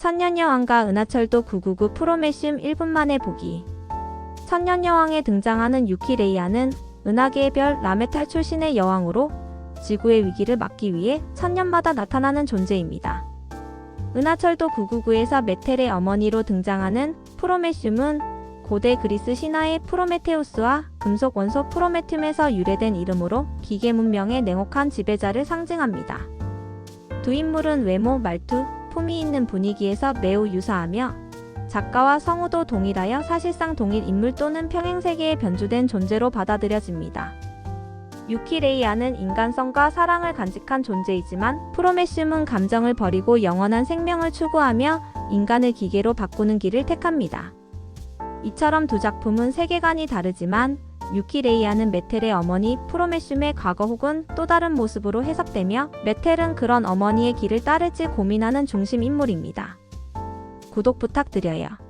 천년여왕과 은하철도 999 프로메슘 1분 만에 보기. 천년여왕에 등장하는 유키레이아는 은하계의 별 라메탈 출신의 여왕으로 지구의 위기를 막기 위해 천년마다 나타나는 존재입니다. 은하철도 999에서 메텔의 어머니로 등장하는 프로메슘은 고대 그리스 신화의 프로메테우스와 금속 원소 프로메튬에서 유래된 이름으로 기계 문명의 냉혹한 지배자를 상징합니다. 두 인물은 외모, 말투, 품이 있는 분위기에서 매우 유사하며 작가와 성우도 동일하여 사실상 동일 인물 또는 평행 세계에 변주된 존재로 받아들여집니다. 유키레이아는 인간성과 사랑을 간직한 존재이지만 프로메슘은 감정을 버리고 영원한 생명을 추구하며 인간을 기계로 바꾸는 길을 택합니다. 이처럼 두 작품은 세계관이 다르지만 유키레이아는 메텔의 어머니 프로메슘의 과거 혹은 또 다른 모습으로 해석되며 메텔은 그런 어머니의 길을 따를지 고민하는 중심 인물입니다. 구독 부탁드려요.